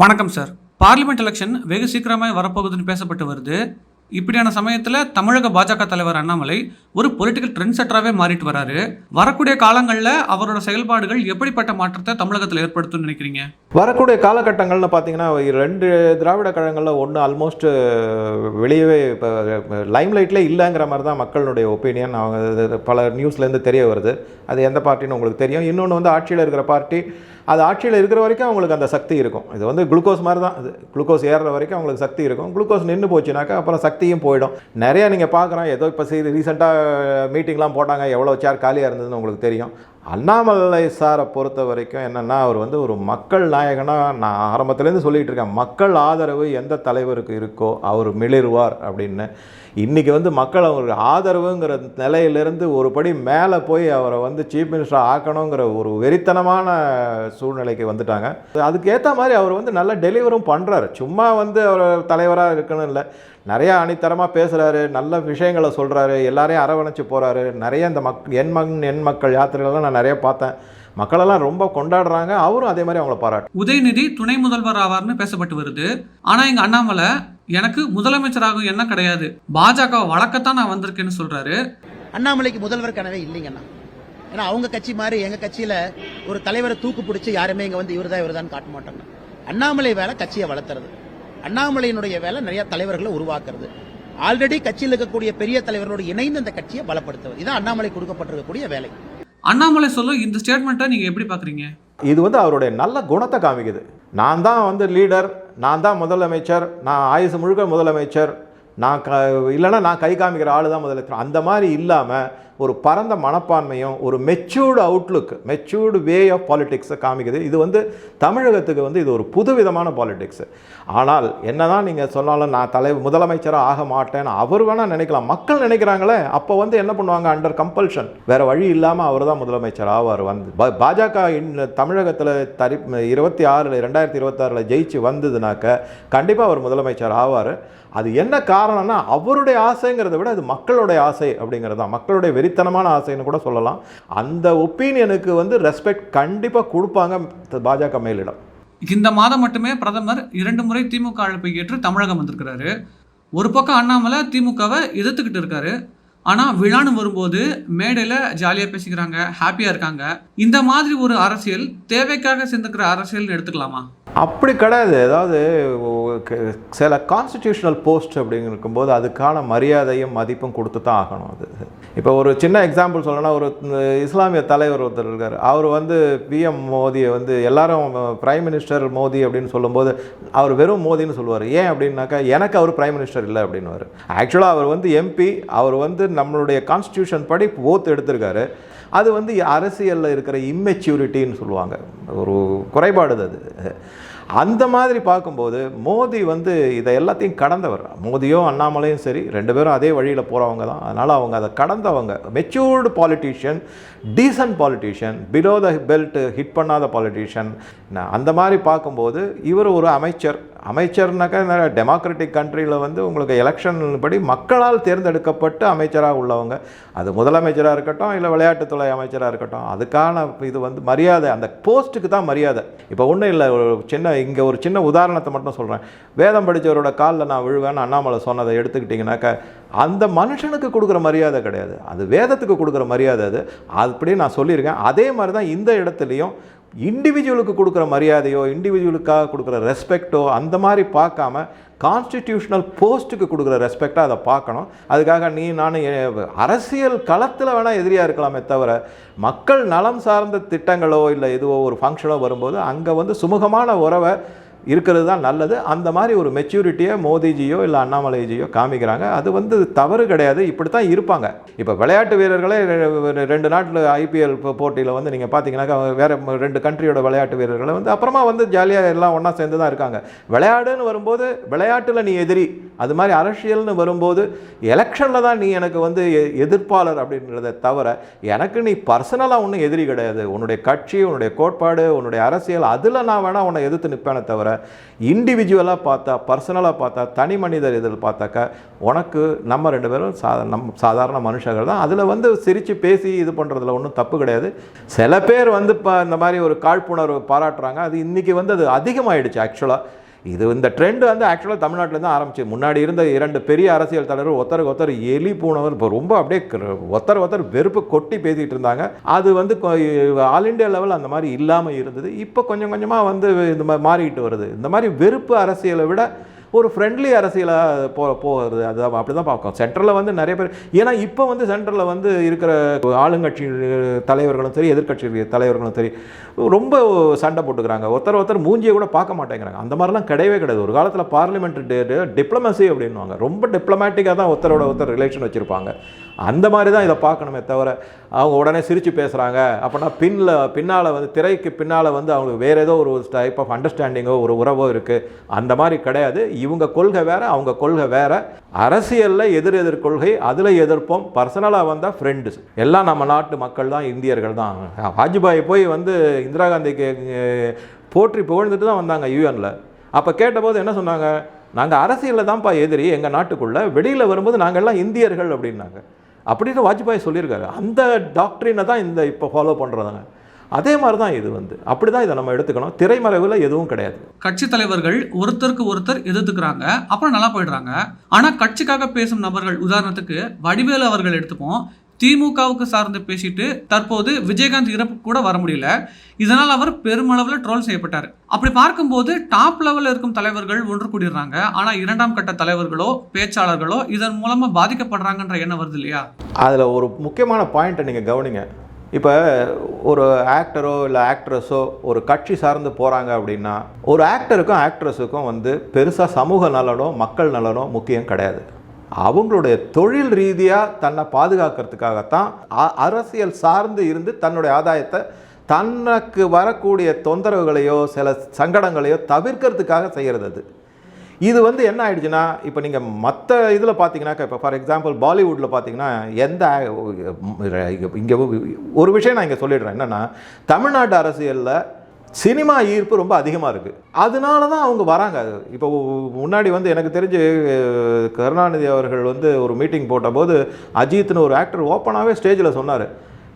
வணக்கம் sir parliament election வெகு சீக்கிரமாக வரப்போகுதுன்னு பேசப்பட்டு வருது. இப்படியான சமயத்தில் தமிழக பாஜக தலைவர் அண்ணாமலை ஒரு பொலிட்டிக்கல் ட்ரெண்ட் செட்டராகவே மாறிட்டு வராரு. வரக்கூடிய காலங்களில் அவரோட செயல்பாடுகள் எப்படிப்பட்ட மாற்றத்தை தமிழகத்தில் ஏற்படுத்தும்னு நினைக்கிறீங்க? வரக்கூடிய காலகட்டங்கள்னு பார்த்தீங்கன்னா ரெண்டு திராவிட கழகங்களில் ஒன்று ஆல்மோஸ்ட் வெளியவே இப்போ லைம்லைட்டில் இல்லைங்கிற மாதிரி தான் மக்களுடைய ஒப்பீனியன் அவங்க பல நியூஸ்லேருந்து தெரிய வருது. அது எந்த பார்ட்டின்னு உங்களுக்கு தெரியும். இன்னொன்று வந்து ஆட்சியில் இருக்கிற பார்ட்டி அது ஆட்சியில் இருக்கிற வரைக்கும் அவங்களுக்கு அந்த சக்தி இருக்கும். இது வந்து குளுக்கோஸ் மாதிரி தான் இது குளுக்கோஸ் ஏறுற வரைக்கும் அவங்களுக்கு சக்தி இருக்கும். குளுக்கோஸ் நின்று போச்சுனாக்கா அப்புறம் சக்தியும் போயிடும். நிறையா நீங்கள் பார்க்குறோம் ஏதோ இப்போ சரி ரீசெண்டாக மீட்டிங்லாம் போட்டாங்க. எவ்வளோ சேர் காலியாக இருந்ததுன்னு உங்களுக்கு தெரியும். அண்ணாமலை சாரை பொறுத்த வரைக்கும் என்னென்னா அவர் வந்து ஒரு மக்கள் நாயகனாக நான் ஆரம்பத்துலேருந்து சொல்லிகிட்டு இருக்கேன். மக்கள் ஆதரவு எந்த தலைவருக்கு இருக்கோ அவர் மிளிர்வார் அப்படின்னு. இன்றைக்கி வந்து மக்கள் அவருக்கு ஆதரவுங்கிற நிலையிலேருந்து ஒரு படி மேலே போய் அவரை வந்து சீஃப் மினிஸ்டர் ஆக்கணுங்கிற ஒரு வெறித்தனமான சூழ்நிலைக்கு வந்துட்டாங்க. அதுக்கேற்ற மாதிரி அவர் வந்து நல்லா டெலிவரும் பண்ணுறாரு சும்மா வந்து அவர் தலைவராக இருக்கணும் இல்லை நிறையா அணித்தரமாக பேசுகிறாரு நல்ல விஷயங்களை சொல்கிறாரு எல்லாரையும் அரவணைச்சு போகிறாரு நிறைய இந்த மக் என் மண் என் மக்கள் யாத்திரைகள்லாம் நான் நிறைய பார்த்தேன். மக்களெல்லாம் ரொம்ப கொண்டாடுறாங்க. அவரும் அதே மாதிரி அவங்கள பாராட்டு உதயநிதி துணை முதல்வர் ஆவார்னு பேசப்பட்டு வருது. ஆனால் எங்கள் அண்ணாமலை எனக்கு முதலமைச்சராகும் என்ன கிடையாது. பாஜக வழக்கத்தான் நான் வந்திருக்கேன்னு சொல்றாரு. அண்ணாமலைக்கு முதல்வர் கனவே இல்லைங்கண்ணா ஏன்னா அவங்க கட்சி மாதிரி எங்க கட்சியில ஒரு தலைவரை தூக்கு பிடிச்சி யாருமே இங்க வந்து இவர்தான் இவர்தான் காட்ட மாட்டாங்க. அண்ணாமலை வேலை கட்சியை வளர்த்துறது. அண்ணாமலையினுடைய வேலை நிறைய தலைவர்களை உருவாக்குறது. ஆல்ரெடி கட்சியில் இருக்கக்கூடிய பெரிய தலைவர்களோடு இணைந்து அந்த கட்சியை பலப்படுத்துவது. இதுதான் அண்ணாமலை கொடுக்கப்பட்டிருக்கக்கூடிய வேலை. அண்ணாமலை சொல்லும் இந்த ஸ்டேட்மெண்ட்டை நீங்கள் எப்படி பார்க்குறீங்க இது வந்து அவருடைய நல்ல குணத்தை காமிக்குது. நான் தான் வந்து லீடர் நான் தான் முதலமைச்சர் நான் ஆயுசு முழுக்க முதலமைச்சர் நான் க இல்லைன்னா நான் கை காமிக்கிற ஆளு தான் முதலமைச்சர். அந்த மாதிரி இல்லாமல் ஒரு பரந்த மனப்பான்மையும் ஒரு matured outlook matured way of பாலிடிக்ஸை காமிக்குது. இது வந்து தமிழகத்துக்கு வந்து இது ஒரு புதுவிதமான பாலிடிக்ஸ் ஆனால் என்ன தான் நீங்கள் சொன்னாலும் நான் தலை முதலமைச்சராக ஆக மாட்டேன்னு அவர் வேணால் நினைக்கலாம். மக்கள் நினைக்கிறாங்களே அப்போ வந்து என்ன பண்ணுவாங்க? அண்டர் கம்பல்ஷன் வேறு வழி இல்லாமல் அவர் தான் முதலமைச்சர் ஆவார் வந்து. பாஜக தமிழகத்தில் தரி இருபத்தி ஆறில் ரெண்டாயிரத்தி இருபத்தாறில் ஜெயிச்சு வந்ததுனாக்க கண்டிப்பாக அவர் முதலமைச்சர் ஆவார். அது என்ன காரணம்னா அவருடைய ஆசைங்கிறத விட அது மக்களுடைய ஆசை அப்படிங்கிறது தான். மக்களுடைய வெறித்தனமான ஆசைன்னு கூட சொல்லலாம். அந்த ஒப்பீனியனுக்கு வந்து ரெஸ்பெக்ட் கண்டிப்பாக கொடுப்பாங்க பாஜக மேலிடம். இந்த மாதம் மட்டுமே பிரதமர் இரண்டு முறை திமுக அழைப்பை ஏற்று தமிழகம் வந்திருக்கிறாரு. ஒரு பக்கம் அண்ணாமலை திமுகவை எதிர்த்துக்கிட்டு இருக்காரு. ஆனால் விழான்னு வரும்போது மேடையில் ஜாலியாக பேசிக்கிறாங்க ஹாப்பியாக இருக்காங்க. இந்த மாதிரி ஒரு அரசியல் தேவைக்காக சேர்ந்துக்கிற அரசியல்னு எடுத்துக்கலாமா? அப்படி கிடையாது. அதாவது சில கான்ஸ்டிடியூஷனல் போஸ்ட் அப்படிங்க இருக்கும்போது அதுக்கான மரியாதையும் மதிப்பும் கொடுத்து தான் ஆகணும் அது. இப்போ ஒரு சின்ன எக்ஸாம்பிள் சொல்லணும்னா ஒரு இஸ்லாமிய தலைவர் ஒருத்தர் இருக்கார். அவர் வந்து பிஎம் மோதியை வந்து எல்லாரும் பிரைம் மினிஸ்டர் மோதி அப்படின்னு சொல்லும்போது அவர் வெறும் மோதின்னு சொல்லுவார். ஏன் அப்படின்னாக்கா எனக்கு அவர் பிரைம் மினிஸ்டர் இல்லை அப்படின்னுவார். ஆக்சுவலாக அவர் வந்து எம்பி அவர் வந்து நம்மளுடைய கான்ஸ்டியூஷன் படி ஓத்து எடுத்திருக்காரு. அது வந்து அரசியலில் இருக்கிற இம்மெச்சூரிட்டின்னு சொல்லுவாங்க. ஒரு குறைபாடு அது. அந்த மாதிரி பார்க்கும்போது மோடி வந்து இதை எல்லாத்தையும் கடந்தவர். மோதியோ அண்ணாமலையும் சரி ரெண்டு பேரும் அதே வழியில் போகிறவங்க தான். அதனால் அவங்க அதை கடந்தவங்க. Matured politician decent politician below the belt hit பண்ணாத பாலிட்டிஷியன் அந்த மாதிரி பார்க்கும்போது இவர் ஒரு அமைச்சர். அமைச்சர்னாக்கா நிறைய டெமோக்ராட்டிக் கண்ட்ரியில் வந்து உங்களுக்கு எலெக்ஷன் படி மக்களால் தேர்ந்தெடுக்கப்பட்டு அமைச்சராக உள்ளவங்க. அது முதலமைச்சராக இருக்கட்டும் இல்லை விளையாட்டுத்துறை அமைச்சராக இருக்கட்டும் அதுக்கான இது வந்து மரியாதை அந்த போஸ்ட்டுக்கு தான் மரியாதை. இப்போ ஒன்றும் இல்லை ஒரு சின்ன இங்கே ஒரு சின்ன உதாரணத்தை மட்டும் சொல்கிறேன் வேதம் படித்தவரோட காலில் நான் விழுவேன்னு அண்ணாமலை சொன்னதை எடுத்துக்கிட்டிங்கனாக்கா அந்த மனுஷனுக்கு கொடுக்குற மரியாதை கிடையாது. அது வேதத்துக்கு கொடுக்குற மரியாதை அது. அப்படியே நான் சொல்லியிருக்கேன். அதே மாதிரி தான் இந்த இடத்துலையும் இண்டிவிஜுவலுக்கு கொடுக்குற மரியாதையோ இண்டிவிஜுவலுக்காக கொடுக்குற ரெஸ்பெக்டோ அந்த மாதிரி பார்க்காம கான்ஸ்டிடியூஷனல் போஸ்ட்டுக்கு கொடுக்குற ரெஸ்பெக்டாக அதை பார்க்கணும். அதுக்காக நீ நான் அரசியல் களத்தில் வேணால் எதிரியாக இருக்கலாமே தவிர மக்கள் நலம் சார்ந்த திட்டங்களோ இல்லை எதுவோ ஒரு ஃபங்க்ஷனோ வரும்போது அங்கே வந்து சுமூகமான உறவை இருக்கிறது தான் நல்லது. அந்த மாதிரி ஒரு மெச்சூரிட்டியை மோதிஜியோ இல்லை அண்ணாமலைஜியோ காமிக்கிறாங்க. அது வந்து தவறு கிடையாது. இப்படி தான் இருப்பாங்க. இப்போ விளையாட்டு வீரர்களே ரெ- ரெண்டு நாட்டில் ஐபிஎல் போட்டியில் வந்து நீங்கள் பார்த்தீங்கன்னாக்கா வேறு ரெண்டு கண்ட்ரியோட விளையாட்டு வீரர்களை வந்து அப்புறமா வந்து ஜாலியாக எல்லாம் ஒன்றா சேர்ந்து தான் இருக்காங்க. விளையாடுன்னு வரும்போது விளையாட்டில் நீ எதிரி. அது மாதிரி அரசியல்னு வரும்போது எலெக்ஷனில் தான் நீ எனக்கு வந்து எ- எதிர்ப்பாளர் அப்படின்றத தவிர எனக்கு நீ பர்சனலாக ஒன்றும் எதிரி கிடையாது. உன்னுடைய கட்சி உன்னுடைய கோட்பாடு உன்னுடைய அரசியல் அதில் நான் வேணால் உன்னை எதிர்த்து நிற்பேனே தவிர இண்டிவிஜுவலாக பார்த்தா பர்சனலாக பார்த்தா தனி மனிதர் இதில் பார்த்தாக்கா உனக்கு நம்ம ரெண்டு பேரும் சா நம் சாதாரண மனுஷர்கள் தான். அதில் வந்து சிரித்து பேசி இது பண்ணுறதுல ஒன்றும் தப்பு கிடையாது. சில பேர் வந்து இப்போ இந்த மாதிரி ஒரு காழ்ப்புணர்வு பாராட்டுறாங்க. அது இன்றைக்கி வந்து அது அதிகமாகிடுச்சு ஆக்சுவலாக இது இந்த ட்ரெண்டு வந்து ஆக்சுவலாக தமிழ்நாட்டில் தான் ஆரம்பிச்சு. முன்னாடி இருந்த இரண்டு பெரிய அரசியல் தலைவர் ஒருத்தருக்கு ஒருத்தர் எலி போனவர் இப்போ ரொம்ப அப்படியே க- ஒத்தர் ஒருத்தர் வெறுப்பு கொட்டி பேசிகிட்டு இருந்தாங்க. அது வந்து கொ- ஆல் இண்டியா லெவல் அந்த மாதிரி இல்லாமல் இருந்தது. இப்போ கொஞ்சம் கொஞ்சமாக வந்து இந்த மாதிரி மாறிக்கிட்டு வருது. இந்த மாதிரி வெறுப்பு அரசியலை விட ஒரு ஃப்ரெண்ட்லி அரசியலாக போ போகிறது அதுதான் அப்படி தான் பார்க்கும். சென்ட்ரலில் வந்து நிறைய பேர் ஏன்னா இப்போ வந்து சென்ட்ரலில் வந்து இருக்கிற ஆளுங்கட்சி தலைவர்களும் சரி எதிர்க்கட்சி தலைவர்களும் சரி ரொம்ப சண்டை போட்டுக்கிறாங்க. ஒருத்தர் ஒருத்தர் மூஞ்சியை கூட பார்க்க மாட்டேங்கிறாங்க. அந்த மாதிரிலாம் கிடையவே கிடையாது. ஒரு காலத்தில் பார்லிமெண்ட் டிப்ளமசி அப்படின்வாங்க ரொம்ப டிப்ளமேட்டிக்காக தான் ஒருத்தரோட ஒருத்தர் ரிலேஷன் வச்சுருப்பாங்க. அந்த மாதிரி தான் இதை பார்க்கணுமே தவிர அவங்க உடனே சிரித்து பேசுகிறாங்க அப்படின்னா பின்னில் பின்னால் வந்து திரைக்கு பின்னால் வந்து அவங்களுக்கு வேறு ஏதோ ஒரு டைப் ஆஃப் அண்டர்ஸ்டாண்டிங்கோ ஒரு உறவோ இருக்குது அந்த மாதிரி கிடையாது. இவங்க கொள்கை வேறு அவங்க கொள்கை வேற. அரசியலில் எதிர் எதிர் கொள்கை அதில் எதிர்ப்போம். பர்சனலாக வந்தால் ஃப்ரெண்ட்ஸ் எல்லாம் நம்ம நாட்டு மக்கள் தான் இந்தியர்கள் தான். வாஜ்பாய் போய் வந்து இந்திரா காந்திக்கு போற்றி புகழ்ந்துட்டு தான் வந்தாங்க யூஎனில் அப்போ கேட்டபோது என்ன சொன்னாங்க? நாங்கள் அரசியலில் தான்ப்பா எதிரி எங்கள் நாட்டுக்குள்ளே. வெளியில் வரும்போது நாங்கள் எல்லாம் இந்தியர்கள் அப்படின்னாங்க. அப்படின்னு வாஜ்பாய் சொல்லியிருக்காரு. அந்த டாக்டரினை தான் இந்த இப்போ ஃபாலோ பண்ணுறதாங்க அதே மாதிரி தான் இது வந்து. அப்படி தான் இதை நம்ம எடுத்துக்கணும். திரைமறைவில் எதுவும் கிடையாது. கட்சி தலைவர்கள் ஒருத்தருக்கு ஒருத்தர் எதிர்த்துக்கிறாங்க. அப்புறம் நல்லா போயிடுறாங்க. ஆனால் கட்சிக்காக பேசும் நபர்கள் உதாரணத்துக்கு வடிவேலு அவர்கள் எடுத்துப்போம். திமுகவுக்கு சார்ந்து பேசிட்டு தற்போது விஜயகாந்த் இறப்பு கூட வர முடியல. இதனால் அவர் பெருமளவில் ட்ரோல் செய்யப்பட்டார். அப்படி பார்க்கும்போது டாப் லெவலில் இருக்கும் தலைவர்கள் ஒன்று கூடிடுறாங்க. ஆனால் இரண்டாம் கட்ட தலைவர்களோ பேச்சாளர்களோ இதன் மூலமாக பாதிக்கப்படுறாங்கன்ற எண்ணம் வருது இல்லையா? அதில் ஒரு முக்கியமான பாயிண்ட்டை நீங்கள் கவனிங்க. இப்போ ஒரு ஆக்டரோ இல்லை ஆக்ட்ரஸோ ஒரு கட்சி சார்ந்து போகிறாங்க அப்படின்னா ஒரு ஆக்டருக்கும் ஆக்ட்ரஸுக்கும் வந்து பெருசாக சமூக நலனோ மக்கள் நலனோ முக்கியம் கிடையாது. அவங்களுடைய தொழில் ரீதியாக தன்னை பாதுகாக்கிறதுக்காகத்தான் அ- அரசியல் சார்ந்து இருந்து தன்னுடைய ஆதாயத்தை தனக்கு வரக்கூடிய தொந்தரவுகளையோ சில சங்கடங்களையோ தவிர்க்கிறதுக்காக செய்கிறது அது. இது வந்து என்ன ஆயிடுச்சுன்னா இப்போ நீங்கள் மற்ற இதில் பார்த்தீங்கன்னாக்கா இப்போ ஃபார் எக்ஸாம்பிள் பாலிவுட்டில் பார்த்தீங்கன்னா எந்த இங்கே ஒரு விஷயம் நான் இங்கே சொல்லிடுறேன். என்னென்னா தமிழ்நாட்டு அரசியலில் சினிமா ஈர்ப்பு ரொம்ப அதிகமாக இருக்குது அதனால தான் அவங்க வராங்க. இப்போ முன்னாடி வந்து எனக்கு தெரிஞ்சு கருணாநிதி அவர்கள் வந்து ஒரு மீட்டிங் போட்டபோது அஜித்னு ஒரு ஆக்டர் ஓப்பனாகவே ஸ்டேஜில் சொன்னார்.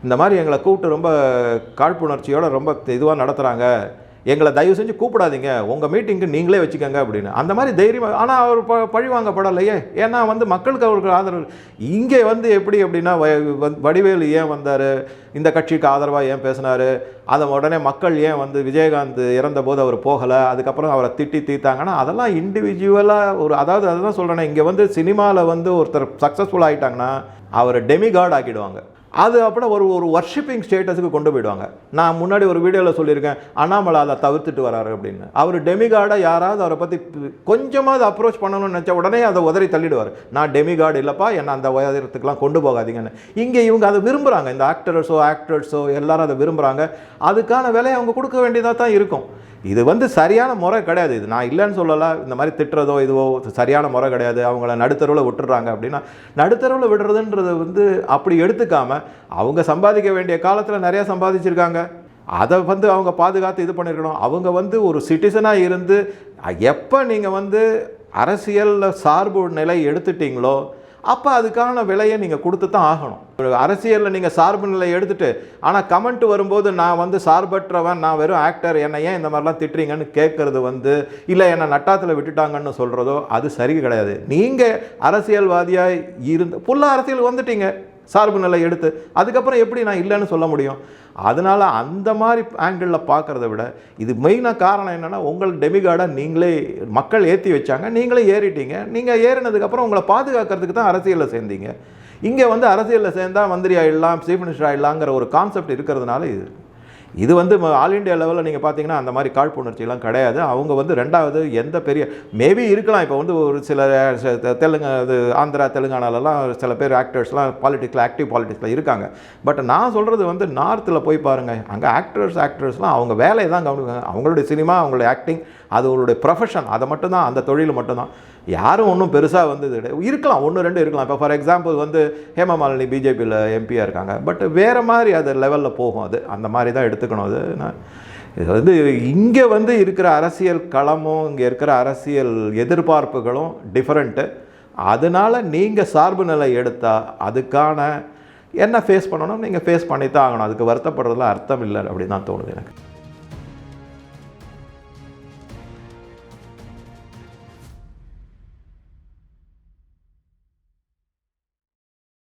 இந்த மாதிரி எங்களை கூப்பிட்டு ரொம்ப காழ்ப்புணர்ச்சியோடு ரொம்ப இதுவாக நடத்துகிறாங்க எங்களை தயவு செஞ்சு கூப்பிடாதீங்க. உங்கள் மீட்டிங்க்கு நீங்களே வச்சுக்கோங்க அப்படின்னு. அந்த மாதிரி தைரியமாக ஆனால் அவர் ப பழி வாங்கப்படலையே. ஏன்னா வந்து மக்களுக்கு அவருக்கு ஆதரவு. இங்கே வந்து எப்படி அப்படின்னா வ- வடிவேலு ஏன் வந்தார்? இந்த கட்சிக்கு ஆதரவாக ஏன் பேசினார்? அதை உடனே மக்கள் ஏன் வந்து விஜயகாந்த் இறந்தபோது அவர் போகலை? அதுக்கப்புறம் அவரை திட்டி தீர்த்தாங்கன்னா அதெல்லாம் இண்டிவிஜுவலாக ஒரு அதாவது அதுதான் சொல்கிறேன்னா இங்கே வந்து சினிமாவில் வந்து ஒருத்தர் சக்ஸஸ்ஃபுல் ஆகிட்டாங்கன்னா அவரை டெமிகார்டு ஆக்கிடுவாங்க. அது அப்புறம் ஒரு ஒரு ஒர்ஷிப்பிங் ஸ்டேட்டஸுக்கு கொண்டு போயிடுவாங்க. நான் முன்னாடி ஒரு வீடியோவில் சொல்லியிருக்கேன் அண்ணாமலை அதை தவிர்த்துட்டு வராரு அப்படின்னு. அவர் டெமிகார்டாக யாராவது அவரை பற்றி கொஞ்சமாவது அப்ரோச் பண்ணணும்னு நினச்சா உடனே அதை உதறி தள்ளிடுவார். நான் டெமிகார்டு இல்லைப்பா என்னை அந்த உயரத்துக்குலாம் கொண்டு போகாதீங்கன்னு. இங்கே இவங்க அதை விரும்புகிறாங்க இந்த ஆக்டர்ஸோ ஆக்டர்ஸோ எல்லாரும் அதை விரும்புகிறாங்க அதுக்கான விலையை அவங்க கொடுக்க வேண்டியதாக தான் இருக்கும். இது வந்து சரியான முறை கிடையாது. இது நான் இல்லைன்னு சொல்லலை. இந்த மாதிரி திட்டுறதோ இதுவோ சரியான முறை கிடையாது. அவங்கள நடுத்தருவில் விட்டுறாங்க அப்படின்னா நடுத்தருவில் விடுறதுன்றது வந்து அப்படி எடுத்துக்காமல் அவங்க சம்பாதிக்க வேண்டிய காலத்தில் நிறையா சம்பாதிச்சிருக்காங்க. அதை வந்து அவங்க பாதுகாத்து இது பண்ணியிருக்கணும் அவங்க வந்து ஒரு சிட்டிசனாக இருந்து எப்போ நீங்கள் வந்து அரசியலில் சார்பு நிலை எடுத்துட்டிங்களோ அப்போ அதுக்கான விலையை நீங்கள் கொடுத்து தான் ஆகணும். ஒரு அரசியலில் நீங்கள் சார்பு நிலை எடுத்துட்டு ஆனால் கமெண்ட் வரும்போது நான் வந்து சார்பற்றவன் நான் வெறும் ஆக்டர் என்னை ஏன் இந்த மாதிரிலாம் திட்டுறீங்கன்னு கேட்குறது வந்து இல்லை என்னை நட்டாத்தில் விட்டுட்டாங்கன்னு சொல்கிறதோ அது சரி கிடையாது. நீங்கள் அரசியல்வாதியாக இருந்து ஃபுல்லாக அரசியல் வந்துட்டீங்க. சார்பு நிலை எடுத்து அதுக்கப்புறம் எப்படி நான் இல்லைன்னு சொல்ல முடியும்? அதனால் அந்த மாதிரி ஆங்கிளில் பார்க்குறத விட இது மெயினாக காரணம் என்னென்னா உங்கள் டெமிகார்டை நீங்களே மக்கள் ஏற்றி வச்சாங்க நீங்களே ஏறிட்டீங்க. நீங்கள் ஏறினதுக்கப்புறம் உங்களை பாதுகாக்கிறதுக்கு தான் அரசியலில் சேர்ந்தீங்க. இங்கே வந்து அரசியலில் சேர்ந்தா மந்திரி ஆகிடலாம் சீஃப் மினிஸ்டர் ஆகிடலாங்கிற ஒரு கான்செப்ட் இருக்கிறதுனால இது. இது வந்து ஆல் இண்டியா லெவலில் நீங்கள் பார்த்தீங்கன்னா அந்த மாதிரி காழ்ப்புணர்ச்சியெல்லாம் கிடையாது. அவங்க வந்து ரெண்டாவது எந்த பெரிய மேபி இருக்கலாம். இப்போ வந்து ஒரு சில தெ- தெலுங்கு இது ஆந்திரா தெலுங்கானாலலாம் சில பேர் ஆக்டர்ஸ்லாம் பாலிட்டிக்ஸில் ஆக்டிவ் பாலிட்டிக்ஸில் இருக்காங்க. பட் நான் சொல்கிறது வந்து நார்த்தில் போய் பாருங்கள் அங்கே ஆக்டர்ஸ் ஆக்டர்ஸ்லாம் அவங்க வேலையை தான் கவனிக்காங்க அவங்களுடைய சினிமா அவங்களுடைய ஆக்டிங் அது அவங்களுடைய ப்ரொஃபஷன் அதை மட்டும்தான் அந்த தொழில் மட்டும்தான். யாரும் ஒன்றும் பெருசாக வந்து கிடையாது. இருக்கலாம் ஒன்று ரெண்டு இருக்கலாம். இப்போ ஃபார் எக்ஸாம்பிள் வந்து ஹேமமாலினி பிஜேபியில் எம்பியாக இருக்காங்க. பட் வேறு மாதிரி அது லெவலில் போகும் அது. அந்த மாதிரி தான் எடுத்துக்கணும் அது. நான் இது வந்து இங்கே வந்து இருக்கிற அரசியல் களமும் இங்கே இருக்கிற அரசியல் எதிர்பார்ப்புகளும் டிஃப்ரெண்ட்டு அதனால நீங்கள் சார்பு நிலை எடுத்தால் அதுக்கான என்ன ஃபேஸ் பண்ணணும் நீங்கள் ஃபேஸ் பண்ணி தான் ஆகணும். அதுக்கு வருத்தப்படுறதுல அர்த்தம் இல்லை. அப்படின்னு தான் தோணுது எனக்கு.